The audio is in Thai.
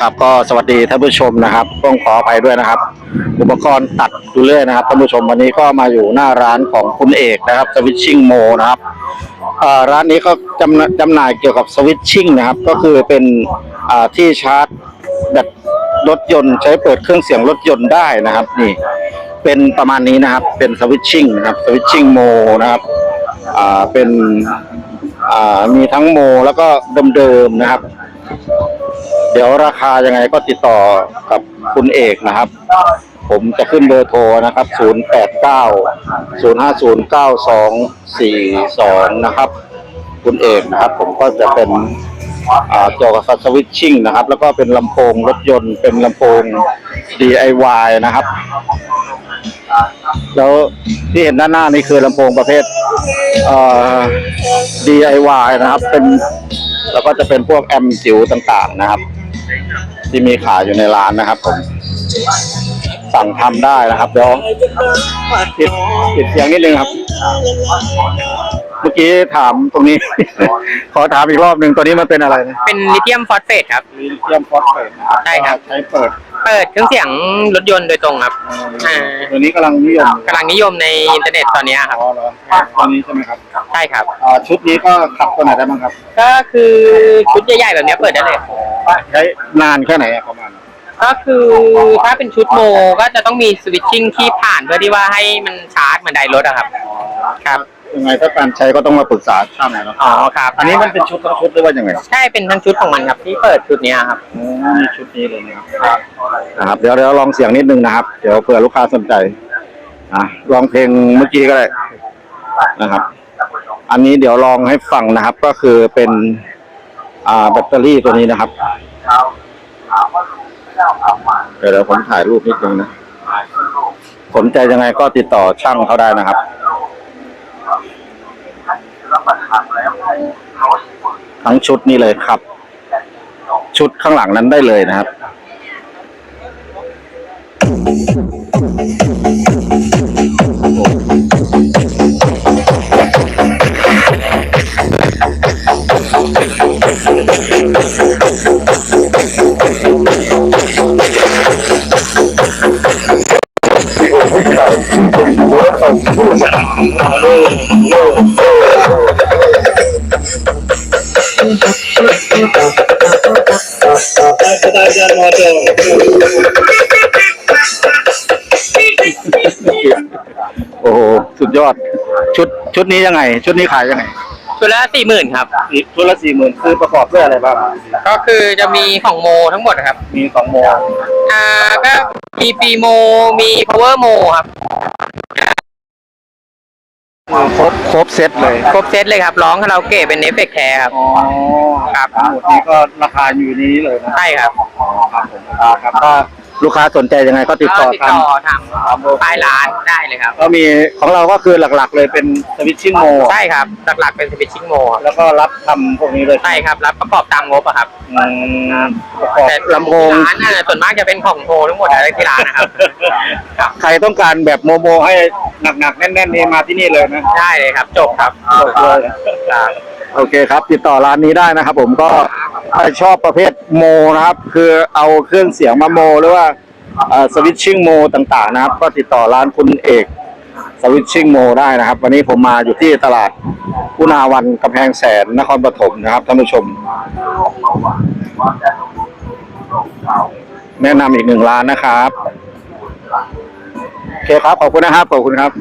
ครับก็สวัสดีท่านผู้ชมนะครับต้องขออภัยด้วยนะครับ อุปกรณ์ตัดดูเรื่อยนะครับท่านผู้ชมวันนี้ก็มาอยู่หน้าร้านของคุณเอกนะครับสวิตชิ่งโมนะครับร้านนี้ก็จำหน่าจำหน่ายเกี่ยวกับสวิตชิ่งนะครับ ก็คือเป็นที่ชาร์จแบตรถยนต์ใช้เปิดเครื่องเสียงรถยนต์ได้นะครับนี่เป็นประมาณนี้นะครับเป็นสวิตชิ่งนะครับสวิตชิ่งโมนะครับเป็นมีทั้งโมแล้วก็เดิมๆนะครับ เดี๋ยวราคายังไงก็ติดต่อกับคุณเอกนะครับ ผมจะขึ้นเบอร์โทรนะครับ 089 050 9242 นะครับ คุณเอกนะครับ ผมก็จะเป็นอ่าเกี่ยวกับสวิตชิ่งนะครับ แล้วก็เป็นลำโพงรถยนต์เป็นลำโพง DIY นะครับ แล้วที่เห็นด้านหน้านี่คือลำโพงประเภทเ DIY นะครับ เป็นแล้วก็จะเป็นพวกแอมป์จิ๋วต่างๆนะครับ ที่มีขายอยู่ในร้านนะครับผม สั่งทำได้นะครับเดี๋ยวปิดปิดเสียงนิดนึงครับ เมื่อกี้ถามตรงนี้ ขอถามอีกรอบหนึ่งตัวนี้มันเป็นอะไรนะเป็นลิเธียมฟอสเฟตครับลิเธียมฟอสเฟตนะครับใช่ครับใช้เปิด เปิดเครื่องเสียงรถยนต์โดยตรงครับ อ่า ตัวนี้กำลังนิยมกำลังนิยมในอินเทอร์เน็ตตอนนี้ครับ อ๋อเหรอตัวนี้ใช่ไหมครับใช่ครับ อ่าชุดนี้ก็ขับตัวไหนได้บ้างครับก็คือชุดใหญ่ๆแบบนี้เปิดได้เลย ใช้นานแค่ไหนอะประมาณก็คือถ้าเป็นชุดโมก็จะต้องมีสวิตชิ่งที่ผ่านเพื่อที่ว่าให้มันชาร์จเหมือนไดรถอะครับ ครับ ยังไงถ้าการใช้ก็ต้องมาปรึกษาช่างหน่อยเนาะอ๋อครับ อันนี้มันเป็นชุดทั้งชุดหรือว่ายังไงใช่เป็นทั้งชุดของมันครับที่เปิดชุดเนี้ยครับ อ๋อมีชุดนี้เลยนะครับ นะครับ เดี๋ยวเดี๋ยวลองเสียงนิดนึงนะครับ เดี๋ยวเผื่อลูกค้าสนใจอะลองเพลงเมื่อกี้ก็ได้นะครับ อันนี้เดี๋ยวลองให้ฟังนะครับ ก็คือเป็น อ่าแบตเตอรี่ตัวนี้นะครับ เดี๋ยวเดี๋ยวผมถ่ายรูปนิดนึงนะสนใจยังไงก็ติดต่อช่างเขาได้นะครับทั้งชุดนี้เลยครับ ชุดข้างหลังนั้นได้เลยนะครับ โอ้ ยอด ชุดชุดนี้ยังไง ชุดนี้ขายยังไงชุดละสี่หมื่นครับ ชุดละสี่หมื่นคือประกอบด้วยอะไรบ้างก็คือจะมีของโมทั้งหมดครับ มีสองโมอ่าก็มีปีโมมี power โมครับครบครบเซตเลย ครบเซตเลยครับ ร้องคาราโอเกะเป็นเอฟเฟกต์แท้ครับ อ๋อ ครับทั้งหมดนี้ก็ราคาอยู่ในนี้เลยนะ ใช่ครับอ๋อครับผมอ่าครับก็ ลูกค้าสนใจยังไงก็ติดต่อติดทางต่อทางปลายร้านได้เลยครับ ก็มีของเราก็คือหลักๆ เลยเป็นสวิตชิ่งโมใช่ครับ หลักๆเป็นสวิตชิ่งโมครับแล้วก็รับทำพวกนี้เลยใช่ครับรับประกอบตามงบอะครับอืมประกอบแต่ลำโพง ร้านน่ะส่วนมากจะเป็นของโมทั้งหมดเลยที่ร้านนะครับครับใครต้องการแบบโมโมให้หนักๆ แน่นๆนี่มาที่นี่เลยนะได้เลยครับ จบครับจบเลยนะโอเคครับ ติดต่อร้านนี้ได้นะครับผมก็ ใครชอบประเภทโมนะครับ คือเอาเครื่องเสียงมาโม หรือว่าสวิตชิ่งโมต่างๆนะครับ ก็ติดต่อร้านคุณเอกสวิตชิ่งโมได้นะครับ วันนี้ผมมาอยู่ที่ตลาดกุนาวันกำแพงแสนนครปฐมนะครับท่านผู้ชม แนะนำอีกหนึ่งร้านนะครับโอเคครับ ขอบคุณนะครับ ขอบคุณครับ